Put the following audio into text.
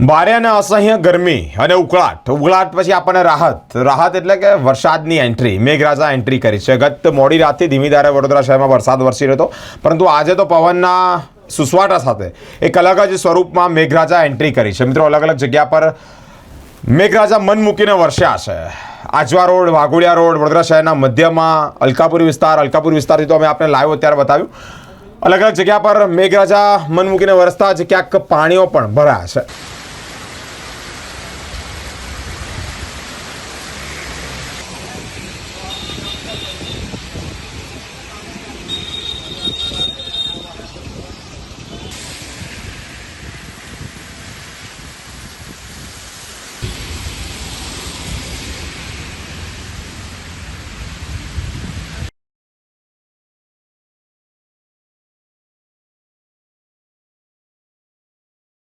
ભારે અને અસહ્ય ગરમી અને ઉકળાટ. ઉકળાટ પછી આપણને રાહત. રાહત એટલે કે વરસાદની એન્ટ્રી મેઘરાજા એન્ટ્રી કરી છે. ગત મોડી રાતથી ધીમી ધારે વડોદરા શહેરમાં વરસાદ વરસી રહ્યો હતો. પરંતુ આજે તો પવનના સુસવાટા સાથે એક અલગ જ સ્વરૂપમાં મેઘરાજા એન્ટ્રી કરી છે. મિત્રો, અલગ અલગ જગ્યા પર મેઘરાજા મન મૂકીને વરસ્યા છે. આજવા રોડ, વાઘોડિયા રોડ, વડોદરા શહેરના મધ્યમાં અલકાપુર વિસ્તાર. અલકાપુર વિસ્તારથી તો અમે આપણે લાઈવ અત્યારે બતાવ્યું. અલગ અલગ જગ્યા પર મેઘરાજા મન મૂકીને વરસતા જ ક્યાંક પાણીઓ પણ ભરાયા છે.